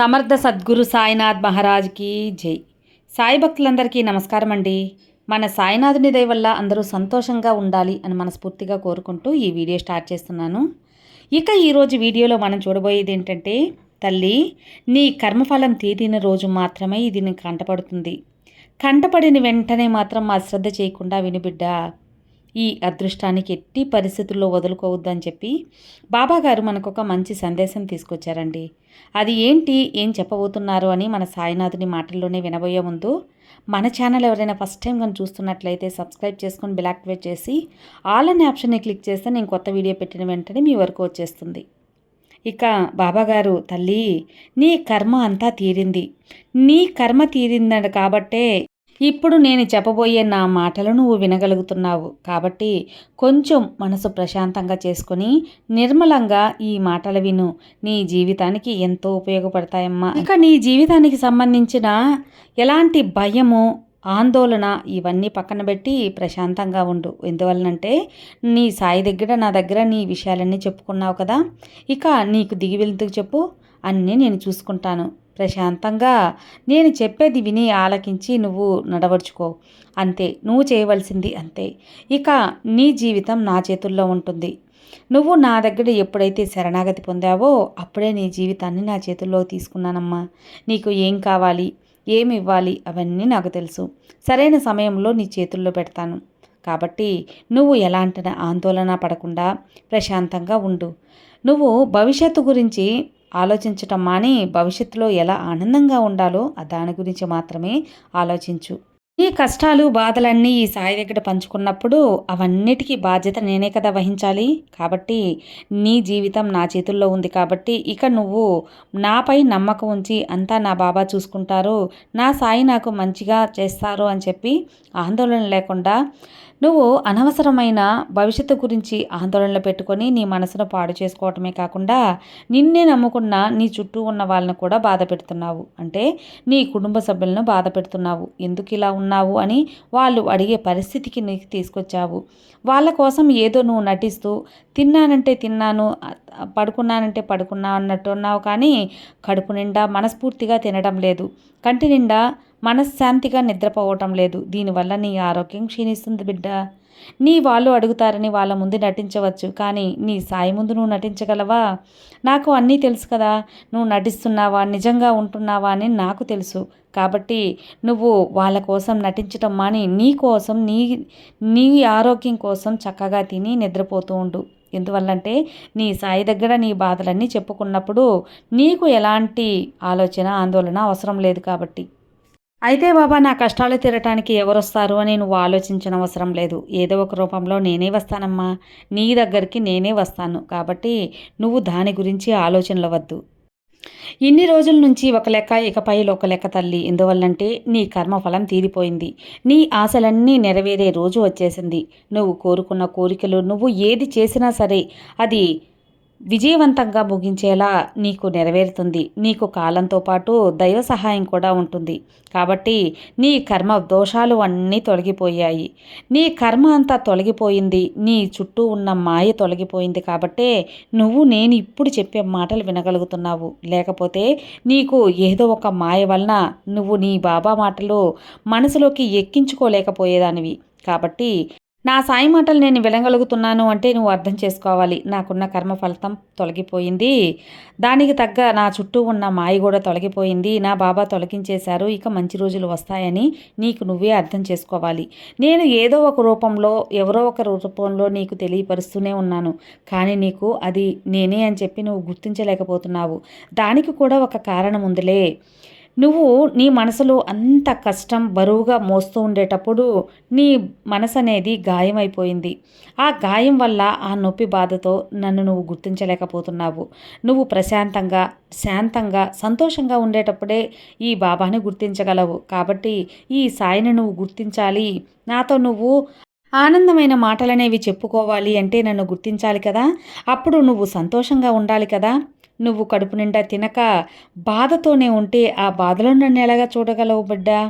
సమర్థ సద్గురు సాయినాథ్ మహారాజ్కి జై. సాయి భక్తులందరికీ నమస్కారం అండి. మన సాయినాథుని దయ వల్ల అందరూ సంతోషంగా ఉండాలి అని మనస్ఫూర్తిగా కోరుకుంటూ ఈ వీడియో స్టార్ట్ చేస్తున్నాను. ఇక ఈరోజు వీడియోలో మనం చూడబోయేది ఏంటంటే తల్లి నీ కర్మఫలం తీరిన రోజు మాత్రమే ఇది నీకు కంటపడుతుంది. కంటపడిన వెంటనే మాత్రం అశ్రద్ధ చేయకుండా వినిబిడ్డ ఈ అదృష్టానికి ఎట్టి పరిస్థితుల్లో వదులుకోవద్దని చెప్పి బాబాగారు మనకు ఒక మంచి సందేశం తీసుకొచ్చారండి. అది ఏంటి ఏం చెప్పబోతున్నారు అని మన సాయినాథుని మాటల్లోనే వినబోయే ముందు మన ఛానల్ ఎవరైనా ఫస్ట్ టైం కానీ చూస్తున్నట్లయితే సబ్స్క్రైబ్ చేసుకొని బిల్ యాక్టివేట్ చేసి ఆల్ అనే ఆప్షన్ని క్లిక్ చేస్తే నేను కొత్త వీడియో పెట్టిన వెంటనే మీ వరకు వచ్చేస్తుంది. ఇక బాబాగారు తల్లి నీ కర్మ అంతా తీరింది. నీ కర్మ తీరిందట కాబట్టే ఇప్పుడు నేను చెప్పబోయే నా మాటలు నువ్వు వినగలుగుతున్నావు. కాబట్టి కొంచెం మనసు ప్రశాంతంగా చేసుకొని నిర్మలంగా ఈ మాటలు విను. నీ జీవితానికి ఎంతో ఉపయోగపడతాయమ్మా. ఇక నీ జీవితానికి సంబంధించిన ఎలాంటి భయము ఆందోళన ఇవన్నీ పక్కన పెట్టి ప్రశాంతంగా ఉండు. ఎందువలనంటే నీ సాయి దగ్గర నా దగ్గర నీ విషయాలన్నీ చెప్పుకున్నావు కదా. ఇక నీకు దిగి వెళ్తూ చెప్పు. అన్నీ నేను చూసుకుంటాను. ప్రశాంతంగా నేను చెప్పేది విని ఆలకించి నువ్వు నడవడుచుకో. అంతే నువ్వు చేయవలసింది అంతే. ఇక నీ జీవితం నా చేతుల్లో ఉంటుంది. నువ్వు నా దగ్గర ఎప్పుడైతే శరణాగతి పొందావో అప్పుడే నీ జీవితాన్ని నా చేతుల్లో తీసుకున్నానమ్మా. నీకు ఏం కావాలి ఏమి ఇవ్వాలి అవన్నీ నాకు తెలుసు. సరైన సమయంలో నీ చేతుల్లో పెడతాను. కాబట్టి నువ్వు ఎలాంటి ఆందోళన పడకుండా ప్రశాంతంగా ఉండు. నువ్వు భవిష్యత్తు గురించి ఆలోచించటం మాని భవిష్యత్తులో ఎలా ఆనందంగా ఉండాలో దాని గురించి మాత్రమే ఆలోచించు. ఈ కష్టాలు బాధలన్నీ ఈ సాయి దగ్గర పంచుకున్నప్పుడు అవన్నిటికీ బాధ్యత నేనే కదా వహించాలి. కాబట్టి నీ జీవితం నా చేతుల్లో ఉంది కాబట్టి ఇక నువ్వు నాపై నమ్మకం ఉంచి అంతా నా బాబా చూసుకుంటారు. నా సాయి నాకు మంచిగా చేస్తారు అని చెప్పి ఆందోళన లేకుండా నువ్వు అనవసరమైన భవిష్యత్తు గురించి ఆందోళనలు పెట్టుకొని నీ మనసును పాడు చేసుకోవటమే కాకుండా నిన్నే నమ్ముకున్న నీ చుట్టూ ఉన్న వాళ్ళని కూడా బాధ పెడుతున్నావు. అంటే నీ కుటుంబ సభ్యులను బాధ పెడుతున్నావు. ఎందుకు ఇలా ఉన్నా ఉన్నావు అని వాళ్ళు అడిగే పరిస్థితికి నీకు తీసుకొచ్చావు. వాళ్ళ కోసం ఏదో నువ్వు నటిస్తూ తిన్నానంటే తిన్నాను పడుకున్నానంటే పడుకున్నా అన్నట్టు ఉన్నావు కానీ కడుపు నిండా మనస్ఫూర్తిగా తినడం లేదు. కంటి నిండా మనశ్శాంతిగా నిద్రపోవటం లేదు. దీనివల్ల నీ ఆరోగ్యం క్షీణిస్తుంది బిడ్డ. నీ వాళ్ళు అడుగుతారని వాళ్ళ ముందు నటించవచ్చు కానీ నీ సాయి ముందు నువ్వు నటించగలవా? నాకు అన్నీ తెలుసు కదా నువ్వు నటిస్తున్నావా నిజంగా ఉంటున్నావా అని నాకు తెలుసు. కాబట్టి నువ్వు వాళ్ళ కోసం నటించటం మాని నీ కోసం నీ నీ ఆరోగ్యం కోసం చక్కగా తిని నిద్రపోతూ ఉండు. ఎందువల్లంటే నీ సాయి దగ్గర నీ బాధలన్నీ చెప్పుకున్నప్పుడు నీకు ఎలాంటి ఆలోచన ఆందోళన అవసరం లేదు కాబట్టి. అయితే బాబా నా కష్టాలు తీరటానికి ఎవరొస్తారు అని నువ్వు ఆలోచించిన అవసరం లేదు. ఏదో ఒక రూపంలో నేనే వస్తానమ్మా. నీ దగ్గరికి నేనే వస్తాను. కాబట్టి నువ్వు దాని గురించి ఆలోచనలు వద్దు ఇన్ని రోజుల నుంచి ఒక లెక్క ఇకపై ఒక లెక్క తల్లి. ఎందువల్లంటే నీ కర్మఫలం తీరిపోయింది. నీ ఆశలన్నీ నెరవేరే రోజు వచ్చేసింది. నువ్వు కోరుకున్న కోరికలు నువ్వు ఏది చేసినా సరే అది విజయవంతంగా ముగించేలా నీకు నెరవేరుతుంది. నీకు కాలంతో పాటు దైవ సహాయం కూడా ఉంటుంది. కాబట్టి నీ కర్మ దోషాలు అన్నీ తొలగిపోయాయి. నీ కర్మ అంతా తొలగిపోయింది. నీ చుట్టూ ఉన్న మాయ తొలగిపోయింది కాబట్టే నువ్వు నేను ఇప్పుడు చెప్పే మాటలు వినగలుగుతున్నావు. లేకపోతే నీకు ఏదో ఒక మాయ వలన నువ్వు నీ బాబా మాటలు మనసులోకి ఎక్కించుకోలేకపోయేదానివి. కాబట్టి నా సాయి మాటలు నేను వినగలుగుతున్నాను అంటే నువ్వు అర్థం చేసుకోవాలి. నాకున్న కర్మ ఫలితం తొలగిపోయింది. దానికి తగ్గ నా చుట్టూ ఉన్న మాయ కూడా తొలగిపోయింది. నా బాబా తొలగించేశారు. ఇక మంచి రోజులు వస్తాయని నీకు నువ్వే అర్థం చేసుకోవాలి. నేను ఏదో ఒక రూపంలో ఎవరో ఒక రూపంలో నీకు తెలియపరుస్తూనే ఉన్నాను. కానీ నీకు అది నేనే అని చెప్పి నువ్వు గుర్తించలేకపోతున్నావు. దానికి కూడా ఒక కారణం ఉందిలే. నువ్వు నీ మనసులో అంత కష్టం బరువుగా మోస్తూ ఉండేటప్పుడు నీ మనసు అనేది గాయమైపోయింది. ఆ గాయం వల్ల ఆ నొప్పి బాధతో నన్ను నువ్వు గుర్తించలేకపోతున్నావు. నువ్వు ప్రశాంతంగా శాంతంగా సంతోషంగా ఉండేటప్పుడే ఈ బాబాని గుర్తించగలవు. కాబట్టి ఈ సాయిని నువ్వు గుర్తించాలి. నాతో నువ్వు ఆనందమైన మాటలనేవి చెప్పుకోవాలి అంటే నన్ను గుర్తించాలి కదా? అప్పుడు నువ్వు సంతోషంగా ఉండాలి కదా? నువ్వు కడుపు నిండా తినక బాధతోనే ఉంటే ఆ బాధలో నన్ను ఎలాగా చూడగలవు బిడ్డా?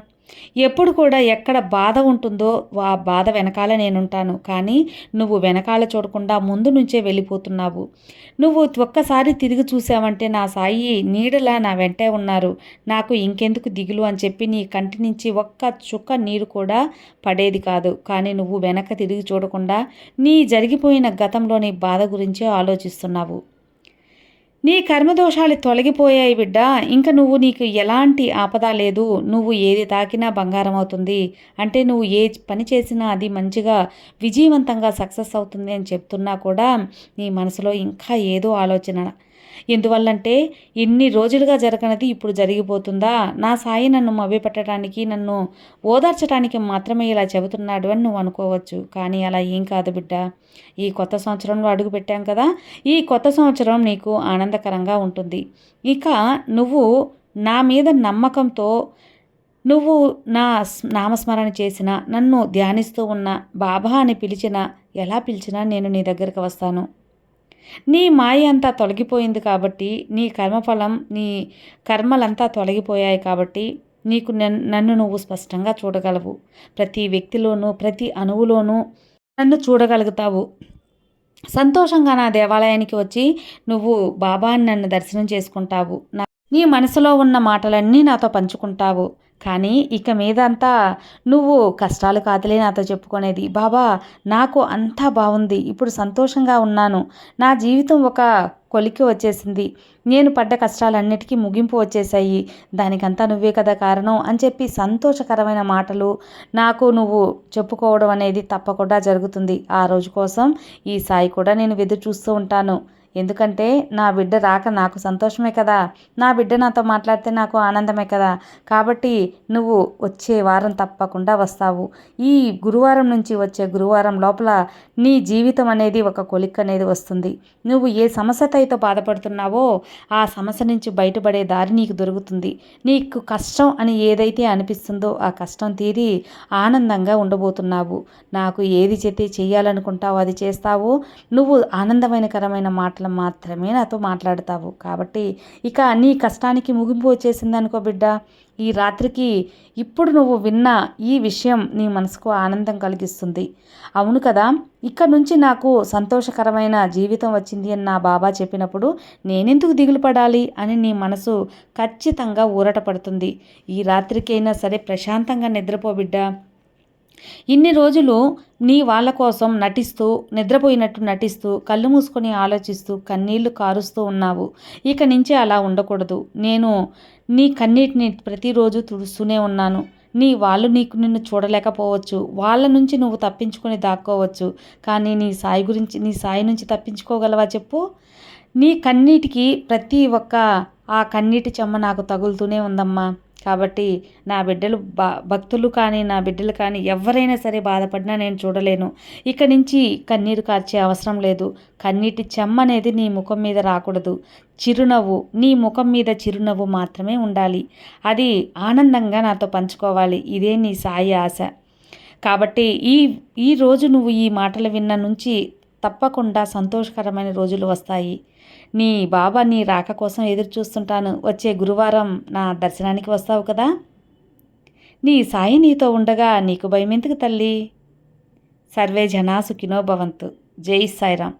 ఎప్పుడు కూడా ఎక్కడ బాధ ఉంటుందో ఆ బాధ వెనకాల నేనుంటాను. కానీ నువ్వు వెనకాల చూడకుండా ముందు నుంచే వెళ్ళిపోతున్నావు. నువ్వు ఒక్కసారి తిరిగి చూసావంటే నా సాయి నీడలా నా వెంటే ఉన్నారు. నాకు ఇంకెందుకు దిగులు అని చెప్పి నీ కంటి నుంచి ఒక్క చుక్క నీరు కూడా పడేది కాదు. కానీ నువ్వు వెనక తిరిగి చూడకుండా నీ జరిగిపోయిన గతంలోని బాధ గురించే ఆలోచిస్తున్నావు. నీ కర్మదోషాలు తొలగిపోయాయి బిడ్డ. ఇంకా నువ్వు నీకు ఎలాంటి ఆపద లేదు. నువ్వు ఏది తాకినా బంగారం అవుతుంది అంటే నువ్వు ఏ పని చేసినా అది మంచిగా విజయవంతంగా సక్సెస్ అవుతుంది అని చెప్తున్నా కూడా నీ మనసులో ఇంకా ఏదో ఆలోచన. ఎందువల్లంటే ఇన్ని రోజులుగా జరగనది ఇప్పుడు జరిగిపోతుందా? నా సాయి నన్ను మభ్యపెట్టడానికి నన్ను ఓదార్చడానికి మాత్రమే ఇలా చెబుతున్నాడు అని నువ్వు అనుకోవచ్చు. కానీ అలా ఏం కాదు బిడ్డ. ఈ కొత్త సంవత్సరంలో అడుగు పెట్టాం కదా. ఈ కొత్త సంవత్సరం నీకు ఆనందకరంగా ఉంటుంది. ఇక నువ్వు నా మీద నమ్మకంతో నువ్వు నా నామస్మరణ చేసిన నన్ను ధ్యానిస్తూ ఉన్న బాబా అని పిలిచిన ఎలా పిలిచినా నేను నీ దగ్గరకు వస్తాను. నీ మాయ అంతా తొలగిపోయింది కాబట్టి నీ కర్మఫలం నీ కర్మలంతా తొలగిపోయాయి కాబట్టి నీకు నన్ను నువ్వు స్పష్టంగా చూడగలవు. ప్రతి వ్యక్తిలోనూ ప్రతి అణువులోనూ నన్ను చూడగలుగుతావు. సంతోషంగా నా దేవాలయానికి వచ్చి నువ్వు బాబాని నన్ను దర్శనం చేసుకుంటావు. నీ మనసులో ఉన్న మాటలన్నీ నాతో పంచుకుంటావు. కానీ ఇక మీదంతా నువ్వు కష్టాలు కాదులే నాతో చెప్పుకునేది. బాబా నాకు అంతా బాగుంది ఇప్పుడు సంతోషంగా ఉన్నాను. నా జీవితం ఒక కొలికి వచ్చేసింది. నేను పడ్డ కష్టాలన్నిటికీ ముగింపు వచ్చేసాయి దానికంతా నువ్వే కదా కారణం అని చెప్పి సంతోషకరమైన మాటలు నాకు నువ్వు చెప్పుకోవడం అనేది తప్పకుండా జరుగుతుంది. ఆ రోజు కోసం ఈ సాయి కూడా నేను వెదురు చూస్తూ ఉంటాను. ఎందుకంటే నా బిడ్డ రాక నాకు సంతోషమే కదా. నా బిడ్డ నాతో మాట్లాడితే నాకు ఆనందమే కదా. కాబట్టి నువ్వు వచ్చే వారం తప్పకుండా వస్తావు. ఈ గురువారం నుంచి వచ్చే గురువారం లోపల నీ జీవితం అనేది ఒక కొలిక్ అనేది వస్తుంది. నువ్వు ఏ సమస్యతో అయితే బాధపడుతున్నావో ఆ సమస్య నుంచి బయటపడే దారి నీకు దొరుకుతుంది. నీకు కష్టం అని ఏదైతే అనిపిస్తుందో ఆ కష్టం తీరి ఆనందంగా ఉండబోతున్నావు. నాకు ఏది చేతి చేయాలనుకుంటావో అది చేస్తావు. నువ్వు ఆనందమైనకరమైన మాట మాటలు మాత్రమే నాతో మాట్లాడతావు. కాబట్టి ఇక నీ కష్టానికి ముగింపు వచ్చేసింది అనుకో బిడ్డ. ఈ రాత్రికి ఇప్పుడు నువ్వు విన్న ఈ విషయం నీ మనసుకు ఆనందం కలిగిస్తుంది. అవును కదా ఇక్కడ నుంచి నాకు సంతోషకరమైన జీవితం వచ్చింది అని నా బాబా చెప్పినప్పుడు నేనెందుకు దిగులు పడాలి అని నీ మనసు ఖచ్చితంగా ఊరట పడుతుంది. ఈ రాత్రికైనా సరే ప్రశాంతంగా నిద్రపో బిడ్డ. ఇన్ని రోజులు నీ వాళ్ళ కోసం నటిస్తూ నిద్రపోయినట్టు నటిస్తూ కళ్ళు మూసుకొని ఆలోచిస్తూ కన్నీళ్ళు కారుస్తూ ఉన్నావు. ఇక నుంచే అలా ఉండకూడదు. నేను నీ కన్నీటిని ప్రతిరోజు తుడుస్తూనే ఉన్నాను. నీ వాళ్ళు నీకు నిన్ను చూడలేకపోవచ్చు. వాళ్ళ నుంచి నువ్వు తప్పించుకొని దాక్కోవచ్చు. కానీ నీ సాయి గురించి నీ సాయి నుంచి తప్పించుకోగలవా చెప్పు? నీ కన్నీటికి ప్రతి ఒక్క ఆ కన్నీటి చెమ్మ నాకు తగులుతూనే ఉందమ్మా. కాబట్టి నా బిడ్డలు బా భక్తులు కానీ నా బిడ్డలు కానీ ఎవరైనా సరే బాధపడినా నేను చూడలేను. ఇక నుంచి కన్నీరు కార్చే అవసరం లేదు. కన్నీటి చెమ్మ అనేది నీ ముఖం మీద రాకూడదు. చిరునవ్వు నీ ముఖం మీద చిరునవ్వు మాత్రమే ఉండాలి. అది ఆనందంగా నాతో పంచుకోవాలి. ఇదే నీ సాయి ఆశ. కాబట్టి ఈ ఈ రోజు నువ్వు ఈ మాటలు విన్న నుంచి తప్పకుండా సంతోషకరమైన రోజులు వస్తాయి. నీ బాబా నీ రాక కోసం ఎదురు చూస్తుంటాను వచ్చే గురువారం నా దర్శనానికి వస్తావు కదా? నీ సాయి నీతో ఉండగా నీకు భయమెందుకు తల్లి? సర్వే జనా సుఖినో భవంతు. జై సాయిరామ్.